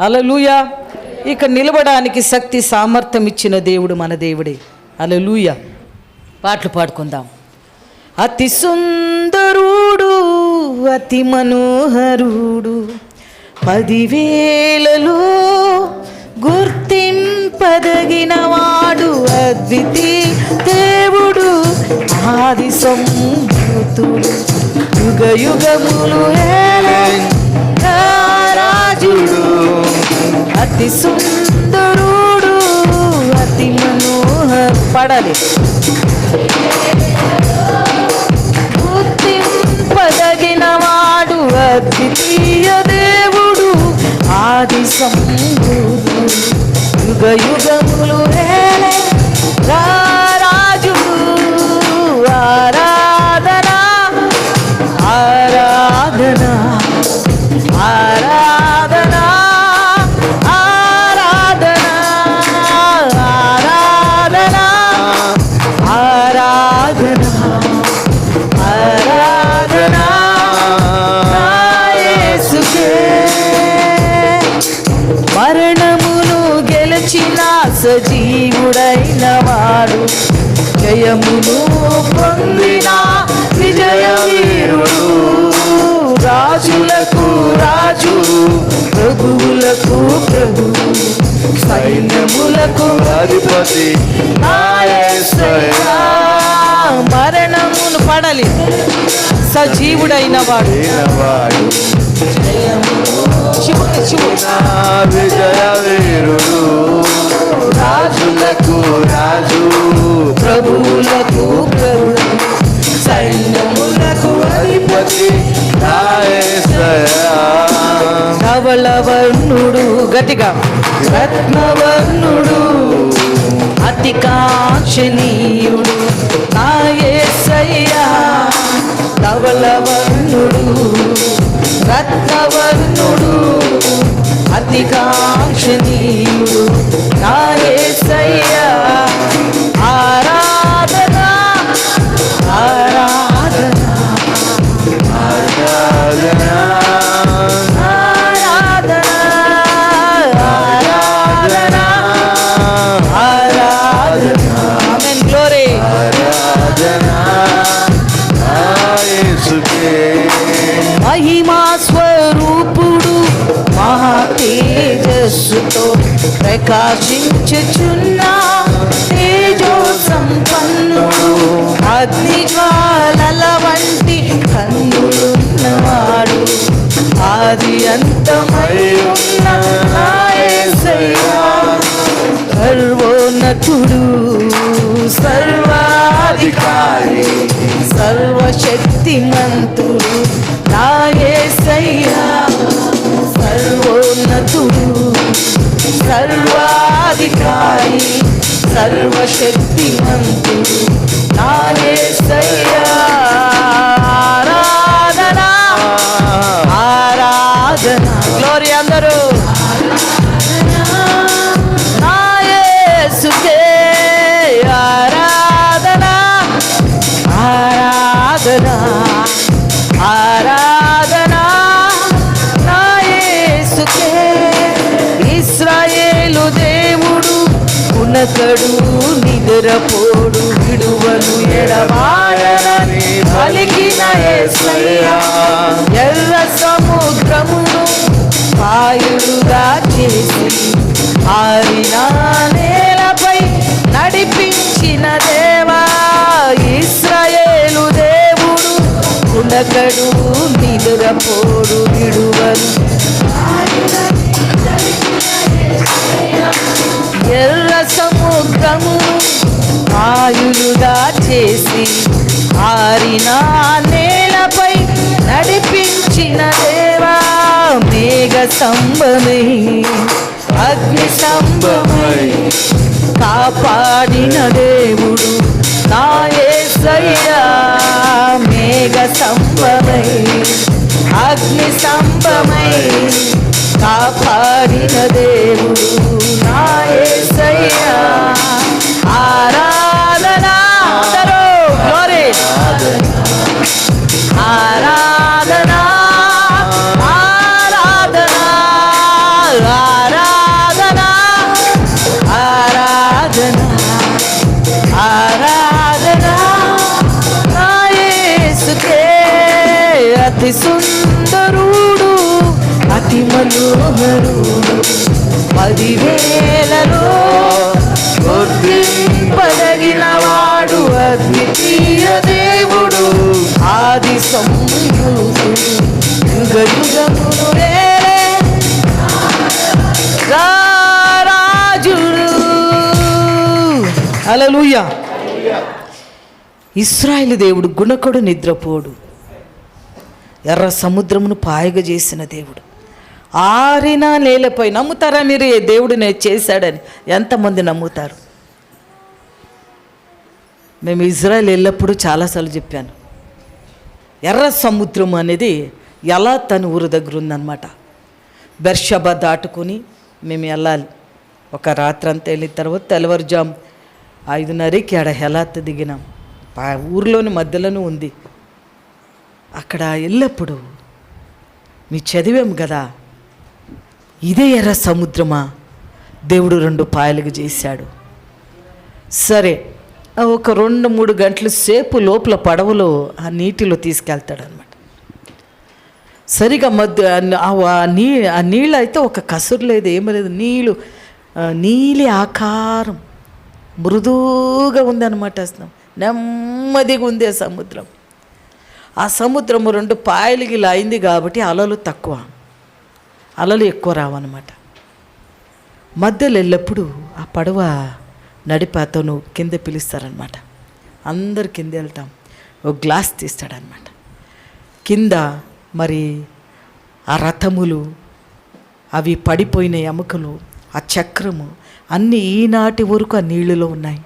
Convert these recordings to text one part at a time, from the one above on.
అలలుయా ఇక నిలబడానికి శక్తి సామర్థ్యం ఇచ్చిన దేవుడు మన దేవుడే. అలలుయ పాటలు పాడుకుందాం. అతి సుందరుడు అతి మనోహరుడు పదివేలలో గుర్తింపదగినవాడు అద్వితి అద్వితీ దేవుడు ఆది సంభూతుడు యుగ యుగములు రాజుడు అతి సుందరుడు అతి మనోహర్. పడాలి. గుర్తింపదగిన వాడు అద్వితీయ దేవుడు ఆది సంభూతుడు యుగ యుగములు సజీవుడైన వాడు. జయమును పొందిన విజయ వీరుడు రాజులకు రాజు ప్రభువులకు ప్రభు. సైన్యములకు అధిపతి మరణమును పడలి. సజీవుడైన వాడు. వాడు శివుడు శివుడు నా విజయ వీరుడు రాజులకు రాజు ప్రభువులకు ప్రభు సైన్యములకు అధిపతి. ధవళవర్ణుడు గట్టిగా. రత్నవర్ణుడు అతి కాంక్షణీయుడు నా యేసయ్యా ధవళవర్ణుడు రత్నవర్ణుడు అతి కాంక్షణీయుడు ప్రకాశించుచున్న తేజో సంపన్నుడు అగ్నిజ్వాలల వంటి కన్నులున్నవాడు ఆది అంతమై ఉన్న సర్వోన్నతుడు సర్వాధికారి సర్వశక్తిమంతుడు నాయే సయ్యా సర్వోన్నతుడు సర్వాధికారి సర్వశక్తిమంతుడు నా యేసయ్యా ఆరాధనా ఆరాధన. గ్లోరీ అందరూ. ఆరాధన ఆరాధన. కడు నిద్రపోడు విడువలు ఎడబాయనని పలికిన ఎర్ర సముద్రమును పాయుడుగా చేసి ఆరిన నేలపై నడిపించిన దేవా. ఇస్రాయేలు దేవుడు ఉండకడు నిద్రపోడు విడువలు ఎర్ర సముద్రము ఆయులుగా చేసి ఆరిన నేలపై నడిపించిన దేవా మేఘ స్తంభమై అగ్ని స్తంభమై. కాపాడిన దేవుడు నా సయ్యా మేఘ స్తంభమై అగ్ని స్తంభమై. కాపాడిన దేవుడు Yeah. సుందరుడు అతి మనోహరుడు. పదివేలలో గుర్తింపదగిన వాడు అద్వితీయ దేవుడు. ఆది సంయుడు యుగ యుగమును వేరే రారాజుడు దేవుడు గుణకుడు నిద్రపోడు. ఎర్ర సముద్రమును పాయగ చేసిన దేవుడు. ఆరిన నేలపై నమ్ముతారా మీరు? ఏ దేవుడు నేను చేశాడని ఎంతమంది నమ్ముతారు? మేము ఇజ్రాయెల్ వెళ్ళినప్పుడు చాలాసార్లు చెప్పాను. ఎర్ర సముద్రం అనేది ఎలా తన ఊరు దగ్గర ఉందన్నమాట. బెర్షబ దాటుకొని మేము వెళ్ళాలి. ఒక రాత్రి అంతా వెళ్ళిన తర్వాత తెల్లవారుజాము ఐదున్నరకి ఆడ హెలాత్ దిగినాం. ఊర్లోని మధ్యలోనే ఉంది. అక్కడ ఎల్లప్పుడు మీ చదివాం కదా ఇదే ఎర్ర సముద్రమా? దేవుడు రెండు పాయలుగా చేశాడు. సరే ఒక రెండు మూడు గంటల సేపు లోపల పడవలో ఆ నీటిలో తీసుకెళ్తాడు అనమాట సరిగా మధ్య ఆ- నీ ఆ నీళ్ళు అయితే ఒక కసురు లేదు ఏమీ లేదు నీళ్ళు నీలి ఆకారం మృదువుగా ఉందన్నమాట అసలు. నెమ్మదిగా ఉంది ఆ సముద్రం. ఆ సముద్రము రెండు పాయలకి ఇలా అయింది కాబట్టి అలలు తక్కువ. అలలు ఎక్కువ రావన్నమాట. మధ్యలో వెళ్ళప్పుడు ఆ పడవ నడిపాతను కింద పిలుస్తారనమాట అందరు కింద వెళ్తాం. ఒక గ్లాస్ తీస్తాడనమాట కింద మరి ఆ రథములు అవి పడిపోయిన ఎముకలు ఆ చక్రము అన్నీ ఈనాటి వరకు ఆ నీళ్ళలో ఉన్నాయి.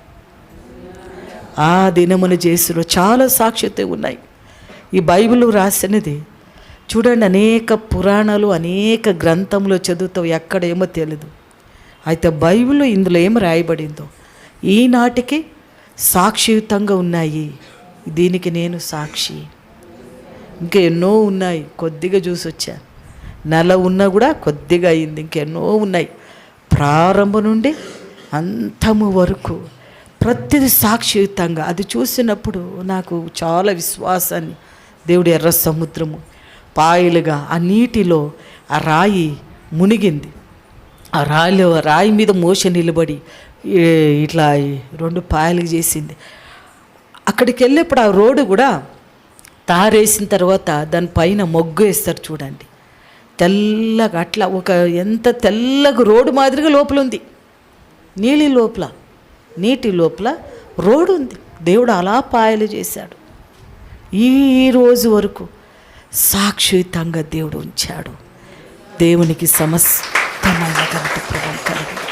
ఆ దినమున చేసులో చాలా సాక్ష్యత ఉన్నాయి. ఈ బైబిల్ రాసినది చూడండి అనేక పురాణాలు అనేక గ్రంథంలో చదువుతావు ఎక్కడ ఏమో తెలియదు అయితే బైబిల్ ఇందులో ఏం రాయబడిందో? ఈనాటికి సాక్షియుతంగా ఉన్నాయి. దీనికి నేను సాక్షి. ఇంకా ఎన్నో ఉన్నాయి. కొద్దిగా చూసి వచ్చాను నెల ఉన్నా కూడా కొద్దిగా అయింది. ఇంకెన్నో ఉన్నాయి. ప్రారంభం నుండి అంతము వరకు ప్రతిది సాక్షియుతంగా. అది చూసినప్పుడు నాకు చాలా విశ్వాసాన్ని దేవుడి ఎర్ర సముద్రము పాయలుగా ఆ నీటిలో ఆ రాయి మునిగింది. ఆ రాయిలో రాయి మీద మోస నిలబడి ఇట్లా రెండు పాయలు చేసింది. అక్కడికి వెళ్ళేప్పుడు ఆ రోడ్డు కూడా తారేసిన తర్వాత దానిపైన మొగ్గు వేస్తారు చూడండి. తెల్లగా అట్లా ఒక ఎంత తెల్లగా రోడ్డు మాదిరిగా లోపల ఉంది. నీళ్ళ లోపల నీటి లోపల రోడ్డు ఉంది. దేవుడు అలా పాయలు చేశాడు. ఈ రోజు వరకు సాక్షియుతంగా దేవుడు ఉంచాడు. దేవునికి సమస్తమైన ఘనత ప్రభావం